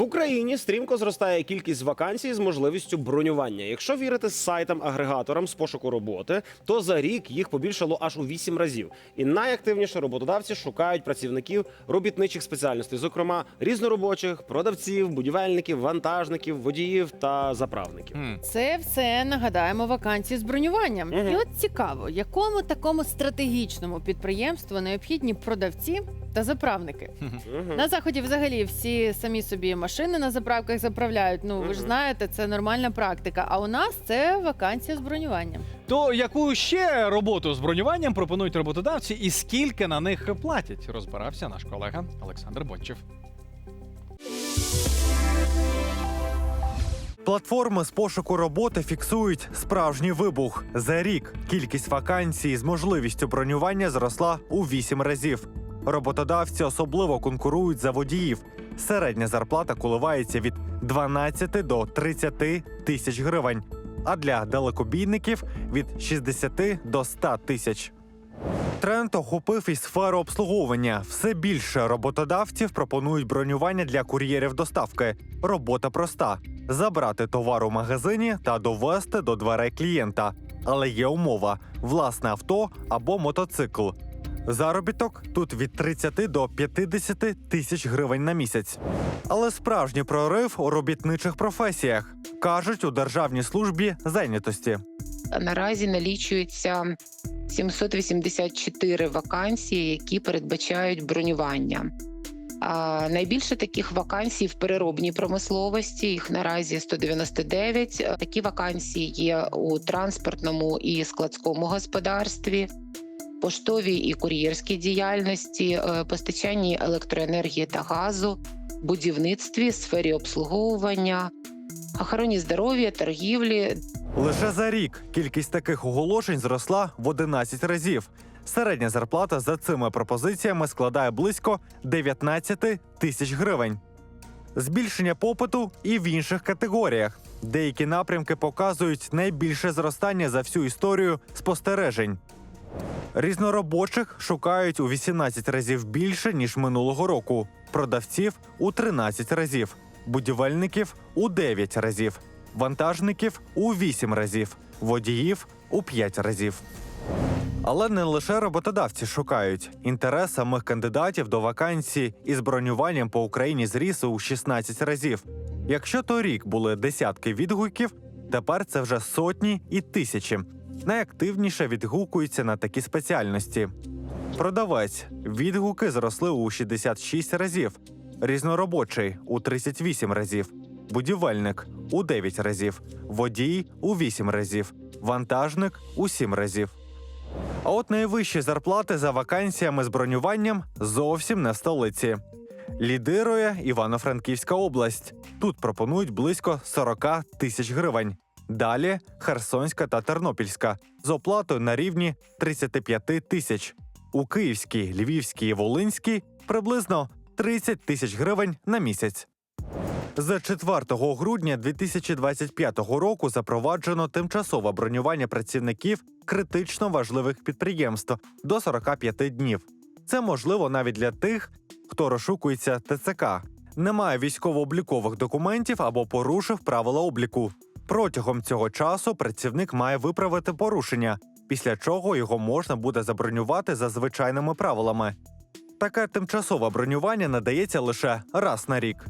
В Україні стрімко зростає кількість вакансій з можливістю бронювання. Якщо вірити сайтам-агрегаторам з пошуку роботи, то за рік їх побільшало аж у 8 разів. І найактивніше роботодавці шукають працівників робітничих спеціальностей, зокрема різноробочих, продавців, будівельників, вантажників, водіїв та заправників. Це все нагадаємо вакансії з бронюванням. Мгм. І от цікаво, якому такому стратегічному підприємству необхідні продавці та заправники. На заході взагалі всі самі собі машини на заправках заправляють. Ну ви ж знаєте, це нормальна практика. А у нас це вакансія з бронюванням. То яку ще роботу з бронюванням пропонують роботодавці і скільки на них платять? Розбирався наш колега Олександр Бончев. Платформи з пошуку роботи фіксують справжній вибух. За рік кількість вакансій з можливістю бронювання зросла у 8 разів. Роботодавці особливо конкурують за водіїв. Середня зарплата коливається від 12 до 30 тисяч гривень, а для далекобійників від 60 до 100 тисяч. Тренд охопив і сферу обслуговування. Все більше роботодавців пропонують бронювання для кур'єрів доставки. Робота проста: забрати товар у магазині та довести до дверей клієнта. Але є умова: власне авто або мотоцикл. Заробіток тут від 30 до 50 тисяч гривень на місяць. Але справжній прорив у робітничих професіях кажуть у державній службі зайнятості. Наразі налічується 784 вакансії, які передбачають бронювання. А найбільше таких вакансій в переробній промисловості. Їх наразі 199. Такі вакансії є у транспортному і складському господарстві, поштовій і кур'єрській діяльності, е, постачанні електроенергії та газу, будівництві, сфері обслуговування, охороні здоров'я, торгівлі, Лише за рік кількість таких оголошень зросла в 11 разів. Середня зарплата за цими пропозиціями складає близько 19 тисяч гривень. Збільшення попиту і в інших категоріях. Деякі напрямки показують найбільше зростання за всю історію спостережень. Різноробочих шукають у 18 разів більше ніж минулого року, продавців у 13 разів, будівельників у 9 разів, вантажників у 8 разів, водіїв у 5 разів. Але не лише роботодавці шукають. Інтерес самих кандидатів до вакансій із бронюванням по Україні зріс у 16 разів. Якщо торік були десятки відгуків, тепер це вже сотні і тисячі. Найактивніше відгукуються на такі спеціальності. Продавець відгуки зросли у 66 разів, різноробочий у 38 разів, будівельник у 9 разів, водій у 8 разів, вантажник у 7 разів. А от найвищі зарплати за вакансіями з бронюванням зовсім не в столиці. Лідирує Івано-Франківська область. Тут пропонують близько 40 тисяч гривень. Далі Херсонська та Тернопільська з оплатою на рівні 35 тисяч. У Київській, Львівській і Волинській приблизно 30 тисяч гривень на місяць. З 4 грудня 2025 року запроваджено тимчасове бронювання працівників критично важливих підприємств до 45 днів. Це можливо навіть для тих, хто розшукується ТЦК, не має військово-облікових документів або порушив правила обліку. Протягом цього часу працівник має виправити порушення, після чого його можна буде забронювати за звичайними правилами. Таке тимчасове бронювання надається лише раз на рік.